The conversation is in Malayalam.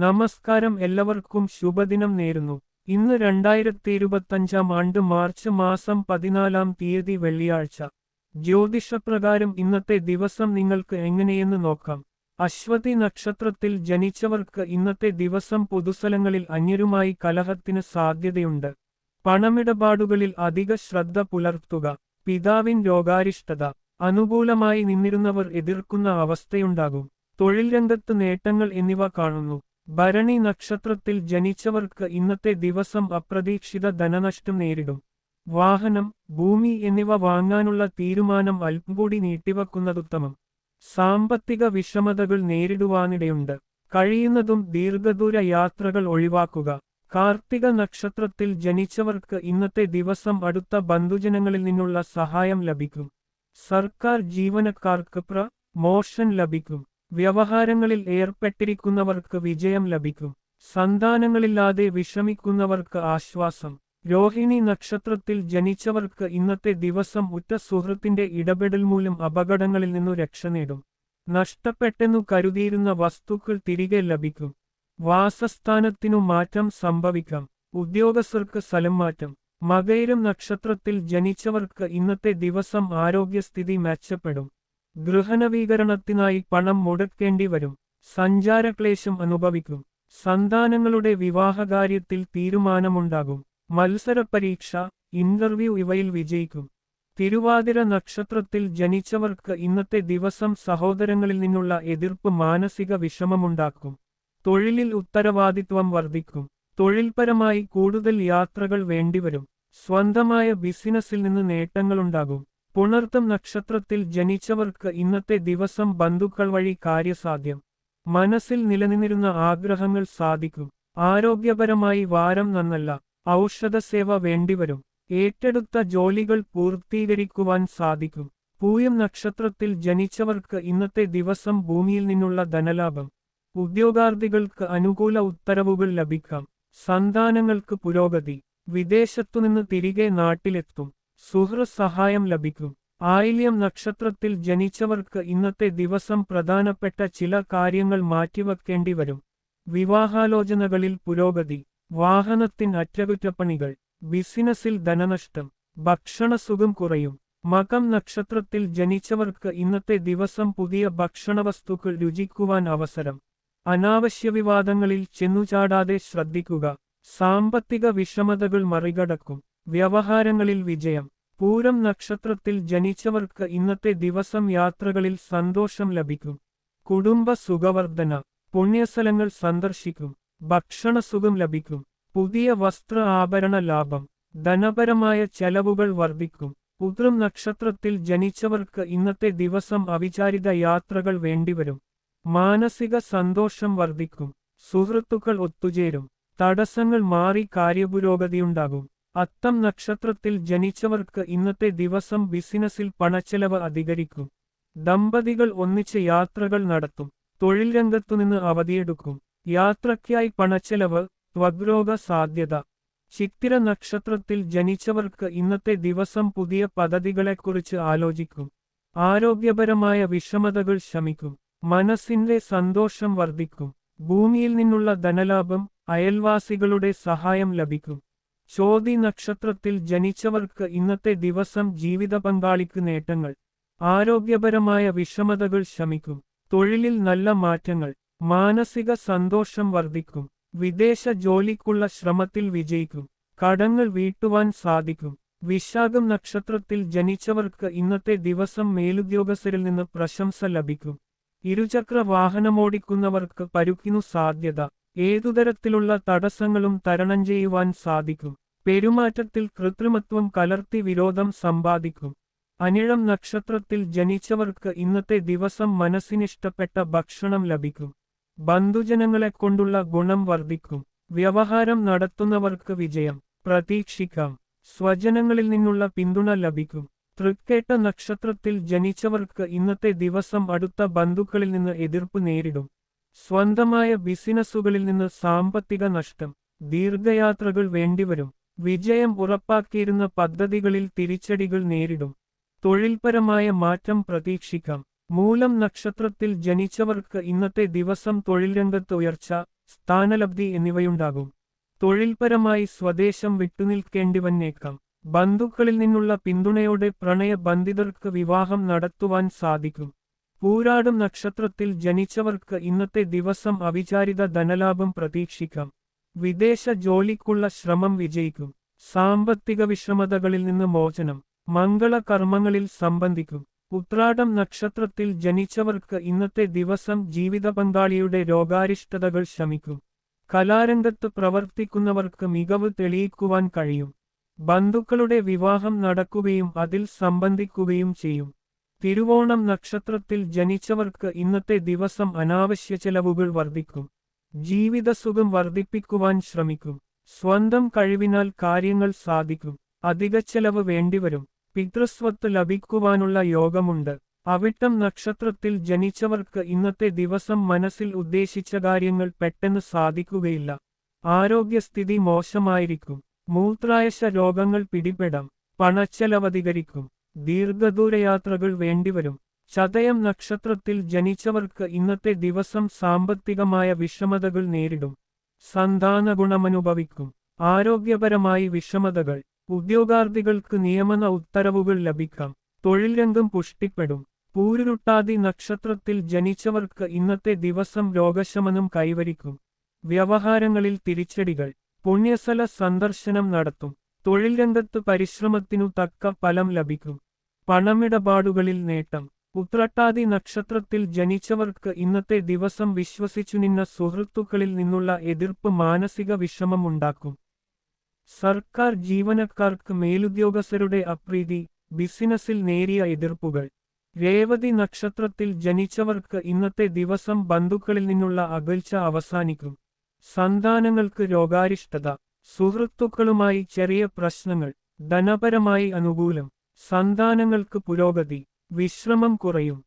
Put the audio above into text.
നമസ്കാരം എല്ലാവർക്കും ശുഭദിനം നേരുന്നു. ഇന്ന് രണ്ടായിരത്തി ഇരുപത്തഞ്ചാം ആണ്ട് മാർച്ച് മാസം പതിനാലാം തീയതി വെള്ളിയാഴ്ച. ജ്യോതിഷപ്രകാരം ഇന്നത്തെ ദിവസം നിങ്ങൾക്ക് എങ്ങനെയെന്ന് നോക്കാം. അശ്വതി നക്ഷത്രത്തിൽ ജനിച്ചവർക്ക് ഇന്നത്തെ ദിവസം പൊതുസ്ഥലങ്ങളിൽ അന്യരുമായി കലഹത്തിന് സാധ്യതയുണ്ട്. പണമിടപാടുകളിൽ അധിക ശ്രദ്ധ പുലർത്തുക. പിതാവിൻ രോഗാരിഷ്ടത. അനുകൂലമായി നിന്നിരുന്നവർ എതിർക്കുന്ന അവസ്ഥയുണ്ടാകും. തൊഴിൽ രംഗത്ത് നേട്ടങ്ങൾ എന്നിവ കാണുന്നു. ഭരണി നക്ഷത്രത്തിൽ ജനിച്ചവർക്ക് ഇന്നത്തെ ദിവസം അപ്രതീക്ഷിത ധനനഷ്ടം നേരിടും. വാഹനം ഭൂമി എന്നിവ വാങ്ങാനുള്ള തീരുമാനം അല്പം കൂടി നീട്ടിവെക്കുന്നതുത്തമം സാമ്പത്തിക വിഷമതകൾ നേരിടുവാനിടയുണ്ട്. കഴിയുന്നതും ദീർഘദൂര യാത്രകൾ ഒഴിവാക്കുക. കാർത്തിക നക്ഷത്രത്തിൽ ജനിച്ചവർക്ക് ഇന്നത്തെ ദിവസം അടുത്ത ബന്ധുജനങ്ങളിൽ നിന്നുള്ള സഹായം ലഭിക്കും. സർക്കാർ ജീവനക്കാർക്ക് പ്ര മോഷൻ ലഭിക്കും. വ്യവഹാരങ്ങളിൽ ഏർപ്പെട്ടിരിക്കുന്നവർക്ക് വിജയം ലഭിക്കും. സന്താനങ്ങളില്ലാതെ വിഷമിക്കുന്നവർക്ക് ആശ്വാസം. രോഹിണി നക്ഷത്രത്തിൽ ജനിച്ചവർക്ക് ഇന്നത്തെ ദിവസം ഉറ്റ സുഹൃത്തിന്റെ ഇടപെടൽ മൂലം അപകടങ്ങളിൽ നിന്നു രക്ഷ നേടും. നഷ്ടപ്പെട്ടെന്നു കരുതിയിരുന്ന വസ്തുക്കൾ തിരികെ ലഭിക്കും. വാസസ്ഥാനത്തിനു മാറ്റം സംഭവിക്കാം. ഉദ്യോഗസ്ഥർക്ക് സ്ഥലം മാറ്റം. മകയിരം നക്ഷത്രത്തിൽ ജനിച്ചവർക്ക് ഇന്നത്തെ ദിവസം ആരോഗ്യസ്ഥിതി മെച്ചപ്പെടും. ഗൃഹനവീകരണത്തിനായി പണം മുടക്കേണ്ടി വരും. സഞ്ചാരക്ലേശം അനുഭവിക്കും. സന്താനങ്ങളുടെ വിവാഹകാര്യത്തിൽ തീരുമാനമുണ്ടാകും. മത്സരപരീക്ഷ ഇന്റർവ്യൂ ഇവയിൽ വിജയിക്കും. തിരുവാതിര നക്ഷത്രത്തിൽ ജനിച്ചവർക്ക് ഇന്നത്തെ ദിവസം സഹോദരങ്ങളിൽ നിന്നുള്ള എതിർപ്പ് മാനസിക വിഷമമുണ്ടാക്കും. തൊഴിലിൽ ഉത്തരവാദിത്വം വർദ്ധിക്കും. തൊഴിൽപരമായി കൂടുതൽ യാത്രകൾ വേണ്ടിവരും. സ്വന്തമായ ബിസിനസ്സിൽ നിന്ന് നേട്ടങ്ങളുണ്ടാകും. പുണർത്തം നക്ഷത്രത്തിൽ ജനിച്ചവർക്ക് ഇന്നത്തെ ദിവസം ബന്ധുക്കൾ വഴി കാര്യസാധ്യം. മനസ്സിൽ നിലനിന്നിരുന്ന ആഗ്രഹങ്ങൾ സാധിക്കും. ആരോഗ്യപരമായി വാരം നന്നല്ല ഔഷധസേവ വേണ്ടിവരും. ഏറ്റെടുത്ത ജോലികൾ പൂർത്തീകരിക്കുവാൻ സാധിക്കും. പൂയം നക്ഷത്രത്തിൽ ജനിച്ചവർക്ക് ഇന്നത്തെ ദിവസം ഭൂമിയിൽ നിന്നുള്ള ധനലാഭം. ഉദ്യോഗാർത്ഥികൾക്ക് അനുകൂല ഉത്തരവുകൾ ലഭിക്കാം. സന്താനങ്ങൾക്ക് പുരോഗതി. വിദേശത്തുനിന്ന് തിരികെ നാട്ടിലെത്തും. സഹായം ലഭിക്കും. ആയില്യം നക്ഷത്രത്തിൽ ജനിച്ചവർക്ക് ഇന്നത്തെ ദിവസം പ്രധാനപ്പെട്ട ചില കാര്യങ്ങൾ മാറ്റിവെക്കേണ്ടി വരും. വിവാഹാലോചനകളിൽ പുരോഗതി വാഹനത്തിൻ അറ്റകുറ്റപ്പണികൾ ബിസിനസ്സിൽ ധനനഷ്ടം ഭക്ഷണസുഖം കുറയും. മകം നക്ഷത്രത്തിൽ ജനിച്ചവർക്ക് ഇന്നത്തെ ദിവസം പുതിയ ഭക്ഷണവസ്തുക്കൾ രുചിക്കുവാൻ അവസരം. അനാവശ്യ വിവാദങ്ങളിൽ ചെന്നുചാടാതെ ശ്രദ്ധിക്കുക. സാമ്പത്തിക വിഷമതകൾ മറികടക്കും. വ്യവഹാരങ്ങളിൽ വിജയം. പൂരം നക്ഷത്രത്തിൽ ജനിച്ചവർക്ക് ഇന്നത്തെ ദിവസം യാത്രകളിൽ സന്തോഷം ലഭിക്കും. കുടുംബ സുഖവർദ്ധന. പുണ്യസ്ഥലങ്ങൾ സന്ദർശിക്കും. ഭക്ഷണസുഖം ലഭിക്കും. പുതിയ വസ്ത്ര ആഭരണ ലാഭം. ധനപരമായ ചെലവുകൾ വർദ്ധിക്കും. ഉത്രം നക്ഷത്രത്തിൽ ജനിച്ചവർക്ക് ഇന്നത്തെ ദിവസം അവിചാരിത യാത്രകൾ വേണ്ടിവരും. മാനസിക സന്തോഷം വർദ്ധിക്കും. സുഹൃത്തുക്കൾ ഒത്തുചേരും. തടസ്സങ്ങൾ മാറി കാര്യപുരോഗതിയുണ്ടാകും. അത്തം നക്ഷത്രത്തിൽ ജനിച്ചവർക്ക് ഇന്നത്തെ ദിവസം ബിസിനസ്സിൽ പണച്ചെലവ് അധികരിക്കും. ദമ്പതികൾ ഒന്നിച്ച് യാത്രകൾ നടത്തും. തൊഴിൽ രംഗത്തുനിന്ന് അവധിയെടുക്കും. യാത്രയ്ക്കായി പണച്ചെലവ് ത്വഗ്രോഗ സാധ്യത. ചിത്തിര നക്ഷത്രത്തിൽ ജനിച്ചവർക്ക് ഇന്നത്തെ ദിവസം പുതിയ പദ്ധതികളെക്കുറിച്ച് ആലോചിക്കും. ആരോഗ്യപരമായ വിഷമതകൾ ശമിക്കും. മനസ്സിന്റെ സന്തോഷം വർദ്ധിക്കും. ഭൂമിയിൽ നിന്നുള്ള ധനലാഭം അയൽവാസികളുടെ സഹായം ലഭിക്കും. ചോതി നക്ഷത്രത്തിൽ ജനിച്ചവർക്ക് ഇന്നത്തെ ദിവസം ജീവിത പങ്കാളിക്ക് നേട്ടങ്ങൾ. ആരോഗ്യപരമായ വിഷമതകൾ ശമിക്കും. തൊഴിലിൽ നല്ല മാറ്റങ്ങൾ. മാനസിക സന്തോഷം വർദ്ധിക്കും. വിദേശ ജോലിക്കുള്ള ശ്രമത്തിൽ വിജയിക്കും. കടങ്ങൾ വീട്ടുവാൻ സാധിക്കും. വിശാഖം നക്ഷത്രത്തിൽ ജനിച്ചവർക്ക് ഇന്നത്തെ ദിവസം മേലുദ്യോഗസ്ഥരിൽ നിന്ന് പ്രശംസ ലഭിക്കും. ഇരുചക്ര വാഹനമോടിക്കുന്നവർക്ക് പരുക്കിനു സാധ്യത. ഏതുതരത്തിലുള്ള തടസ്സങ്ങളും തരണം ചെയ്യുവാൻ സാധിക്കും. പെരുമാറ്റത്തിൽ കൃത്രിമത്വം കലർത്തി വിരോധം സമ്പാദിക്കും. അനിഴം നക്ഷത്രത്തിൽ ജനിച്ചവർക്ക് ഇന്നത്തെ ദിവസം മനസ്സിനിഷ്ടപ്പെട്ട ഭക്ഷണം ലഭിക്കും. ബന്ധുജനങ്ങളെ കൊണ്ടുള്ള ഗുണം വർദ്ധിക്കും. വ്യവഹാരം നടത്തുന്നവർക്ക് വിജയം. പ്രതീക്ഷിക്കാം. സ്വജനങ്ങളിൽ നിന്നുള്ള പിന്തുണ ലഭിക്കും. തൃക്കേട്ട നക്ഷത്രത്തിൽ ജനിച്ചവർക്ക് ഇന്നത്തെ ദിവസം അടുത്ത ബന്ധുക്കളിൽ നിന്ന് എതിർപ്പ് നേരിടും. സ്വന്തമായ ബിസിനസ്സുകളിൽ നിന്ന് സാമ്പത്തിക നഷ്ടം ദീർഘയാത്രകൾ വേണ്ടിവരും വിജയം ഉറപ്പാക്കിയിരുന്ന പദ്ധതികളിൽ തിരിച്ചടികൾ നേരിടും തൊഴിൽപരമായ മാറ്റം പ്രതീക്ഷിക്കാം. മൂലം നക്ഷത്രത്തിൽ ജനിച്ചവർക്ക് ഇന്നത്തെ ദിവസം തൊഴിൽ രംഗത്ത് ഉയർച്ച സ്ഥാനലബ്ധി എന്നിവയുണ്ടാകും. തൊഴിൽപരമായി സ്വദേശം വിട്ടുനിൽക്കേണ്ടി വന്നേക്കാം ബന്ധുക്കളിൽ നിന്നുള്ള പിന്തുണയോടെ പ്രണയബന്ധിതർക്ക് വിവാഹം നടത്തുവാൻ സാധിക്കും. പൂരാടും നക്ഷത്രത്തിൽ ജനിച്ചവർക്ക് ഇന്നത്തെ ദിവസം അവിചാരിത ധനലാഭം പ്രതീക്ഷിക്കാം. വിദേശ ജോലിക്കുള്ള ശ്രമം വിജയിക്കും. സാമ്പത്തിക വിഷമതകളിൽ നിന്ന് മോചനം. മംഗളകർമ്മങ്ങളിൽ സംബന്ധിക്കും. ഉത്രാടം നക്ഷത്രത്തിൽ ജനിച്ചവർക്ക് ഇന്നത്തെ ദിവസം ജീവിത പങ്കാളിയുടെ രോഗാരിഷ്ടതകൾ ശമിക്കും. കലാരംഗത്ത് പ്രവർത്തിക്കുന്നവർക്ക് മികവ് തെളിയിക്കുവാൻ കഴിയും. ബന്ധുക്കളുടെ വിവാഹം നടക്കുകയും അതിൽ സംബന്ധിക്കുകയും ചെയ്യും. തിരുവോണം നക്ഷത്രത്തിൽ ജനിച്ചവർക്ക് ഇന്നത്തെ ദിവസം അനാവശ്യ ചെലവുകൾ വർദ്ധിക്കും. ജീവിതസുഖം വർദ്ധിപ്പിക്കുവാൻ ശ്രമിക്കും. സ്വന്തം കഴിവിനാൽ കാര്യങ്ങൾ സാധിക്കും. അധിക ചെലവ് വേണ്ടിവരും. പിതൃസ്വത്ത് ലഭിക്കുവാനുള്ള യോഗമുണ്ട്. അവിട്ടം നക്ഷത്രത്തിൽ ജനിച്ചവർക്ക് ഇന്നത്തെ ദിവസം മനസ്സിൽ ഉദ്ദേശിച്ച കാര്യങ്ങൾ പെട്ടെന്ന് സാധിക്കുകയില്ല. ആരോഗ്യസ്ഥിതി മോശമായിരിക്കും. മൂത്രായശ രോഗങ്ങൾ പിടിപെടാം. പണച്ചെലവധികരിക്കും. ദീർഘദൂരയാത്രകൾ വേണ്ടിവരും. ചതയം നക്ഷത്രത്തിൽ ജനിച്ചവർക്ക് ഇന്നത്തെ ദിവസം സാമ്പത്തികമായ വിഷമതകൾ നേരിടും. സന്താന ഗുണമനുഭവിക്കും ആരോഗ്യപരമായി വിഷമതകൾ. ഉദ്യോഗാർത്ഥികൾക്ക് നിയമന ഉത്തരവുകൾ ലഭിക്കാം. തൊഴിൽ രംഗം പുഷ്ടിപ്പെടും. പൂരുരുട്ടാതി നക്ഷത്രത്തിൽ ജനിച്ചവർക്ക് ഇന്നത്തെ ദിവസം രോഗശമനം കൈവരിക്കും. വ്യവഹാരങ്ങളിൽ തിരിച്ചടികൾ. പുണ്യസ്ഥല സന്ദർശനം നടത്തും. തൊഴിൽ രംഗത്ത് പരിശ്രമത്തിനു തക്ക ഫലം ലഭിക്കും. പണമിടപാടുകളിൽ നേട്ടം. ഉത്രട്ടാതി നക്ഷത്രത്തിൽ ജനിച്ചവർക്ക് ഇന്നത്തെ ദിവസം വിശ്വസിച്ചു നിന്ന സുഹൃത്തുക്കളിൽ നിന്നുള്ള എതിർപ്പ് മാനസിക വിഷമം ഉണ്ടാക്കും. സർക്കാർ ജീവനക്കാർക്ക് മേലുദ്യോഗസ്ഥരുടെ അപ്രീതി ബിസിനസ്സിൽ നേരിയ എതിർപ്പുകൾ. രേവതി നക്ഷത്രത്തിൽ ജനിച്ചവർക്ക് ഇന്നത്തെ ദിവസം ബന്ധുക്കളിൽ നിന്നുള്ള അകൽച്ച അവസാനിക്കും. സന്താനങ്ങൾക്ക് രോഗാരിഷ്ടത. സുഹൃത്തുക്കളുമായി ചെറിയ പ്രശ്നങ്ങൾ. ധനപരമായി അനുകൂലം. സന്താനങ്ങൾക്ക് പുരോഗതി വിശ്രമം കുറയും.